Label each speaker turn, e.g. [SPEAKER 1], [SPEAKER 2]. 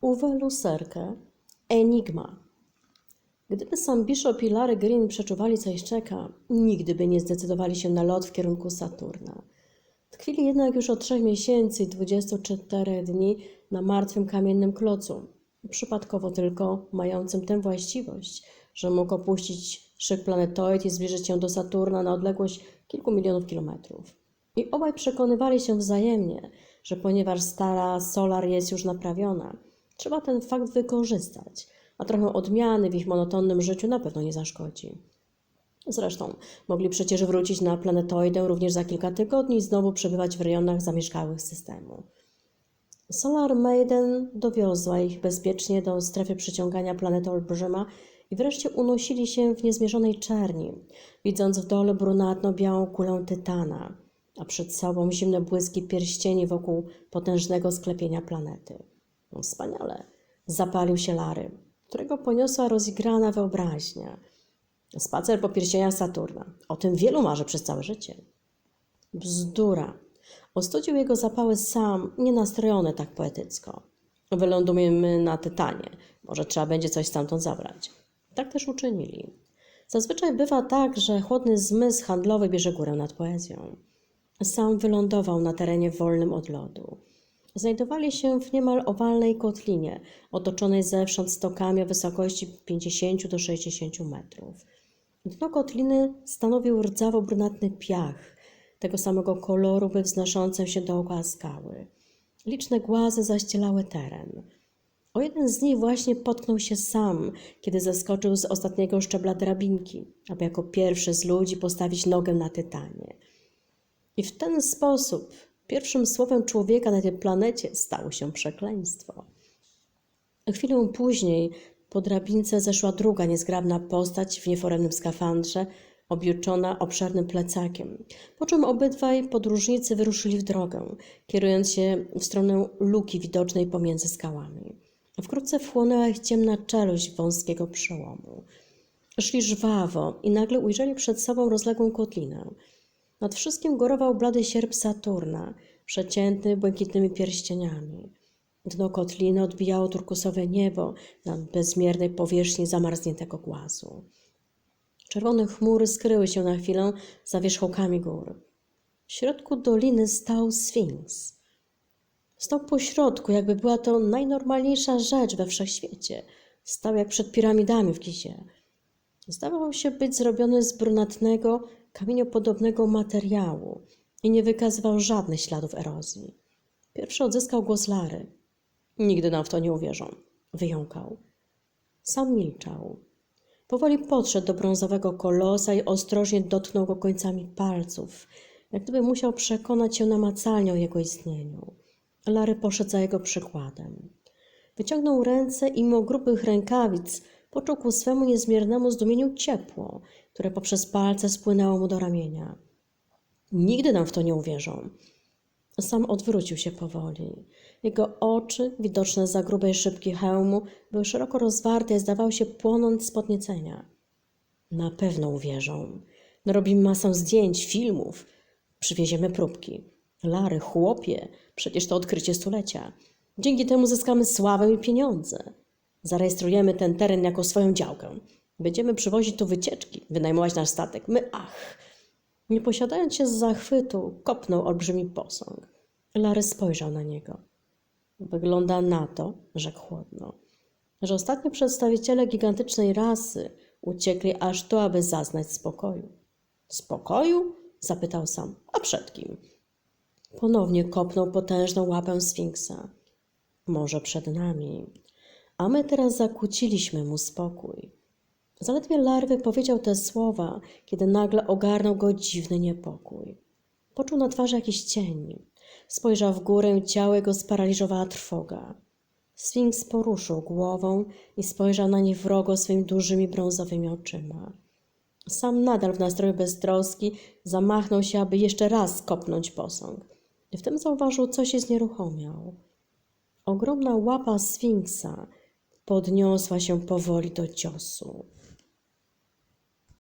[SPEAKER 1] Uwe Luserkę Enigma. Gdyby sam Bishop i Larry Green przeczuwali, co ich czeka, nigdy by nie zdecydowali się na lot w kierunku Saturna. Tkwili jednak już od trzech miesięcy i 24 dni na martwym kamiennym klocu, przypadkowo tylko mającym tę właściwość, że mógł opuścić szyk planetoid i zbliżyć się do Saturna na odległość kilku milionów kilometrów. I obaj przekonywali się wzajemnie, że ponieważ stara Solar jest już naprawiona, trzeba ten fakt wykorzystać, a trochę odmiany w ich monotonnym życiu na pewno nie zaszkodzi. Zresztą mogli przecież wrócić na planetoidę również za kilka tygodni i znowu przebywać w rejonach zamieszkałych systemu. Solar Maiden dowiozła ich bezpiecznie do strefy przyciągania planety Olbrzyma i wreszcie unosili się w niezmierzonej czerni, widząc w dole brunatno-białą kulę Tytana, a przed sobą zimne błyski pierścieni wokół potężnego sklepienia planety. No, wspaniale. Zapalił się Lary, którego poniosła rozigrana wyobraźnia. Spacer po pierścieniach Saturna. O tym wielu marzy przez całe życie. Bzdura. Ostudził jego zapały sam, nienastrojony tak poetycko. Wylądujemy na Tytanie. Może trzeba będzie coś stamtąd zabrać. Tak też uczynili. Zazwyczaj bywa tak, że chłodny zmysł handlowy bierze górę nad poezją. Sam wylądował na terenie wolnym od lodu. Znajdowali się w niemal owalnej kotlinie, otoczonej zewsząd stokami o wysokości 50 do 60 metrów. Dno kotliny stanowił rdzawo-brunatny piach, tego samego koloru we wznoszącym się dookoła skały. Liczne głazy zaścielały teren. O jeden z nich właśnie potknął się sam, kiedy zeskoczył z ostatniego szczebla drabinki, aby jako pierwszy z ludzi postawić nogę na Tytanie. I w ten sposób pierwszym słowem człowieka na tej planecie stało się przekleństwo. Chwilę później po drabince zeszła druga niezgrabna postać w nieforemnym skafandrze, objuczona obszernym plecakiem, po czym obydwaj podróżnicy wyruszyli w drogę, kierując się w stronę luki widocznej pomiędzy skałami. Wkrótce wchłonęła ich ciemna czeluść wąskiego przełomu. Szli żwawo i nagle ujrzeli przed sobą rozległą kotlinę. Nad wszystkim górował blady sierp Saturna, przeciętny błękitnymi pierścieniami. Dno kotliny odbijało turkusowe niebo na bezmiernej powierzchni zamarzniętego głazu. Czerwone chmury skryły się na chwilę za wierzchołkami gór. W środku doliny stał Sfinks. Stał po środku, jakby była to najnormalniejsza rzecz we wszechświecie. Stał jak przed piramidami w Gizie. Zdawał się być zrobiony z brunatnego, kamieniopodobnego materiału i nie wykazywał żadnych śladów erozji. Pierwszy odzyskał głos Lary. Nigdy nam w to nie uwierzą. Wyjąkał. Sam milczał. Powoli podszedł do brązowego kolosa i ostrożnie dotknął go końcami palców, jak gdyby musiał przekonać się namacalnie o jego istnieniu. Lary poszedł za jego przykładem. Wyciągnął ręce i mimo grubych rękawic poczuł ku swemu niezmiernemu zdumieniu ciepło, które poprzez palce spłynęło mu do ramienia. Nigdy nam w to nie uwierzą. Sam odwrócił się powoli. Jego oczy, widoczne za grubej szybki hełmu, były szeroko rozwarte i zdawały się płonąć z podniecenia. Na pewno uwierzą. Robimy masę zdjęć, filmów. Przywieziemy próbki. Lary, chłopie, przecież to odkrycie stulecia. Dzięki temu zyskamy sławę i pieniądze. Zarejestrujemy ten teren jako swoją działkę. Będziemy przywozić tu wycieczki, wynajmować nasz statek. My, ach! Nie posiadając się z zachwytu, kopnął olbrzymi posąg. Lary spojrzał na niego. Wygląda na to, rzekł chłodno, że ostatnio przedstawiciele gigantycznej rasy uciekli aż tu, aby zaznać spokoju. Spokoju? zapytał sam. A przed kim? Ponownie kopnął potężną łapę Sfinksa. Może przed nami. A my teraz zakłóciliśmy mu spokój. Zaledwie larwy powiedział te słowa, kiedy nagle ogarnął go dziwny niepokój. Poczuł na twarzy jakiś cień. Spojrzał w górę ciało jego sparaliżowała trwoga. Sfinks poruszył głową i spojrzał na nie wrogo swoimi dużymi brązowymi oczyma. Sam nadal w nastroju beztroski zamachnął się, aby jeszcze raz kopnąć posąg. Wtem zauważył, coś się znieruchomiał. Ogromna łapa Sfinksa podniosła się powoli do ciosu.